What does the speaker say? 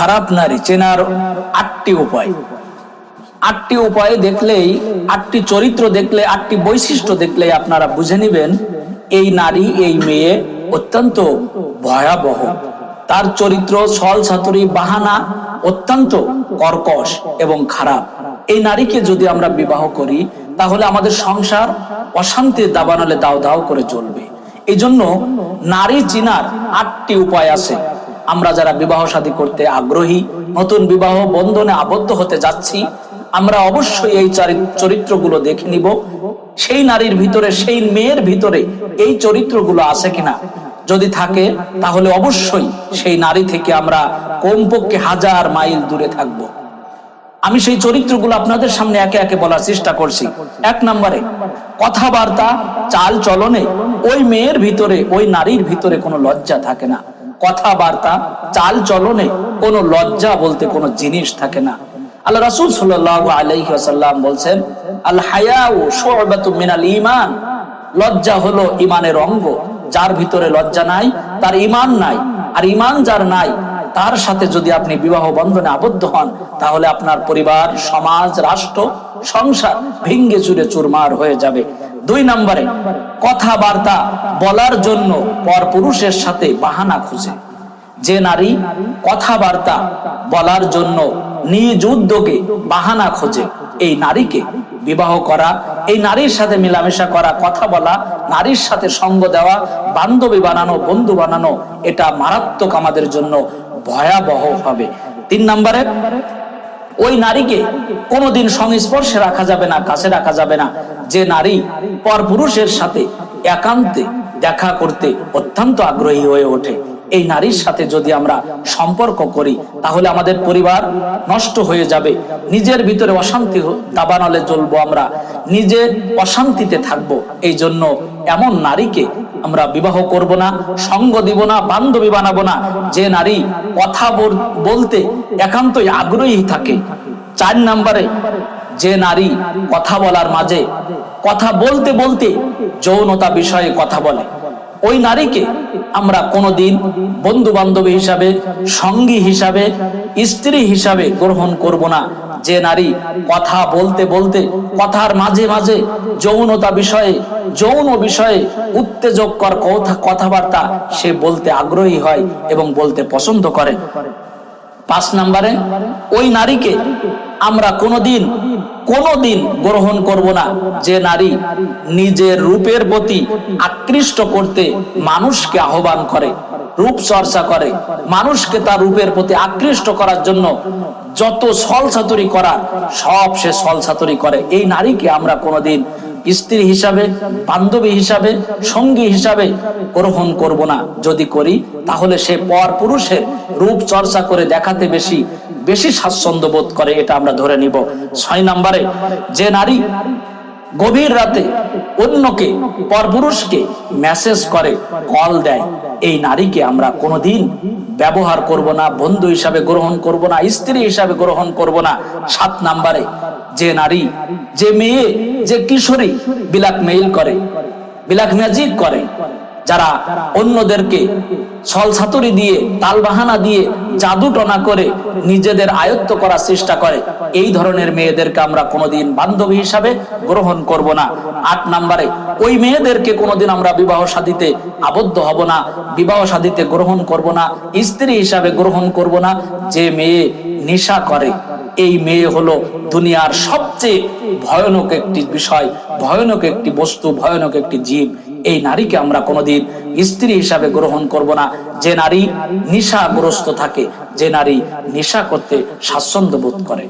খারাপ নারী চেনার আটটি উপায়। আটটি উপায় দেখলেই, আটটি চরিত্র দেখলে, আটটি বৈশিষ্ট্য দেখলে আপনারা বুঝে নেবেন, এই নারী, এই মেয়ে অত্যন্ত ভয়াবহ। তার চরিত্র ছল ছাতুরি বাহানা অত্যন্ত কর্কশ এবং খারাপ। এই নারীকে যদি আমরা বিবাহ করি, তাহলে আমাদের সংসার অশান্তির দাবানলে দাও দাও করে চলবে। এই জন্য নারী চিনার আটটি উপায় আছে। আমরা যারা বিবাহ শাদী করতে আগ্রহী, নতুন বিবাহ বন্ধনে আবদ্ধ হতে যাচ্ছি, আমরা অবশ্যই এই চারি- চরিত্রগুলো দেখে নিব। সেই নারীর ভিতরে, সেই মেয়ের ভিতরে এই চরিত্রগুলো আছে কিনা? যদি থাকে, তাহলে অবশ্যই সেই নারী থেকে আমরা কমপক্ষে হাজার মাইল দূরে থাকব। আমি সেই চরিত্রগুলো আপনাদের সামনে একে একে বলার চেষ্টা করছি। এক নম্বরে, কথাবার্তা চাল চলনে ওই মেয়ের ভিতরে, ওই নারীর ভিতরে কোনো লজ্জা থাকে না। কথাবার্তা চাল চলনে কোনো লজ্জা বলতে কোনো জিনিস থাকে না। আল্লাহ রাসূল সাল্লাল্লাহু আলাইহি ওয়াসাল্লাম বলছেন আল মিনাল ঈমান। লজ্জা হলো ইমানের অঙ্গ, যার ভিতরে লজ্জা নাই, তার ইমান নাই। আর ইমান যার নাই, তার সাথে যদি আপনি বিবাহ বন্ধনে আবদ্ধ হন, তাহলে আপনার পরিবার, সমাজ, রাষ্ট্র, সংসার ভেঙ্গে চুরে চুরমার হয়ে যাবে। দুই নম্বরে, কথাবার্তা বলার জন্য পর পুরুষের সাথে বাহানা খুঁজে। যে নারী কথাবার্তা বলার জন্য নিজ উদ্যোগে বাহানা খোঁজে, এই নারীকে বিবাহ করা, এই নারীর সাথে মেলামেশা করা, কথা বলা, নারীর সাথে সঙ্গ দেওয়া, বান্ধবী বানানো, বন্ধু বানানো, এটা মারাত্মক আমাদের জন্য ভয়াবহ হবে। তিন নম্বরে ওই নারীকে কোনোদিন সংস্পর্শে রাখা যাবে না, কাছে রাখা যাবে না। যে নারী পর পুরুষের সাথে একান্তে দেখা করতে অত্যন্ত আগ্রহী হয়ে ওঠে। এই নারীর সাথে যদি আমরা সম্পর্ক করি, তাহলে আমাদের পরিবার নষ্ট হয়ে যাবে। নিজের ভিতরে অশান্তি দাবানলে জ্বলবো আমরা। নিজে অশান্তিতে থাকব। এই জন্য এমন নারীকে আমরা বিবাহ করব না, সঙ্গ দিব না, বান্ধবী বানাবো না। যে নারী কথা বল- বলতে একান্তই আগ্রহী থাকে। চার নাম্বারে, যে নারী কথা বলার মাঝে, কথা বলতে বলতে যৌনতা বিষয়ে কথা বলে। ওই নারীকে আমরা কোনোদিন বন্ধু বান্ধবী হিসাবে, সঙ্গী হিসাবে, স্ত্রী হিসাবে গ্রহণ করব না। যে নারী কথা বলতে বলতে, কথার মাঝে মাঝে যৌনতা বিষয়ে, যৌন বিষয়ে উত্তেজকর কথা, কথাবার্তা সে বলতে আগ্রহী হয় এবং বলতে পছন্দ করে। পাঁচ নম্বরে, ওই নারীকে আমরা কোনোদিন কোনোদিন গ্রহণ করব না। যে নারী নিজের রূপের প্রতি আকৃষ্ট করতে মানুষকে আহ্বান করে, রূপ চর্চা করে, মানুষকে তার রূপের প্রতি আকৃষ্ট করার জন্য যত ছল ছাতুরি করার, সব সে ছল ছাতুরি করে। এই নারীকে আমরা কোনোদিন স্ত্রী হিসাবে, বান্ধবী হিসাবে, সঙ্গী হিসাবে গ্রহণ করব না। যদি করি, তাহলে সে পর পুরুষের রূপ চর্চা করে দেখাতে বেশি বেশি স্বাচ্ছন্দ্য বোধ করে, এটা আমরা ধরে নিব। ছয় নম্বরে, যে নারী গভীর রাতে অন্যকে পরপুরুষকে মেসেজ করে কল দেয়, এই নারীকে আমরা কোনোদিন ব্যবহার করব না, বন্ধু হিসাবে গ্রহণ করব না, স্ত্রী হিসাবে গ্রহণ করব না। সাত নাম্বারে, যে নারী, যে মেয়ে যে কিশোরী বিলাক মেইল করে, বিলাক ম্যাজিক করে, যারা অন্যদেরকে ছল ছাতুরি দিয়ে তালবাহানা দিয়ে জাদু টনা করে নিজেদের আয়ত্ত করার চেষ্টা করে, এই ধরনের মেয়েদেরকে আমরা কোনোদিন বান্ধবী হিসাবে গ্রহণ করব না। আট নাম্বারে, ওই মেয়েদেরকে কোনোদিন আমরা বিবাহ সাদীতে আবদ্ধ হব না, বিবাহ সাদীতে গ্রহণ করব না, স্ত্রী হিসাবে গ্রহণ করব না, যে মেয়ে নেশা করে এই মেয়ে হলো দুনিয়ার সবচেয়ে ভয়ানক একটি বিষয়, ভয়ানক একটি বস্তু, ভয়ানক একটি জীব। এই নারীকে আমরা কোনোদিন স্ত্রী হিসাবে গ্রহণ করব না। যে নারী নিশাগ্রস্ত থাকে, যে নারী নিশা করতে স্বাচ্ছন্দ্য বোধ করে।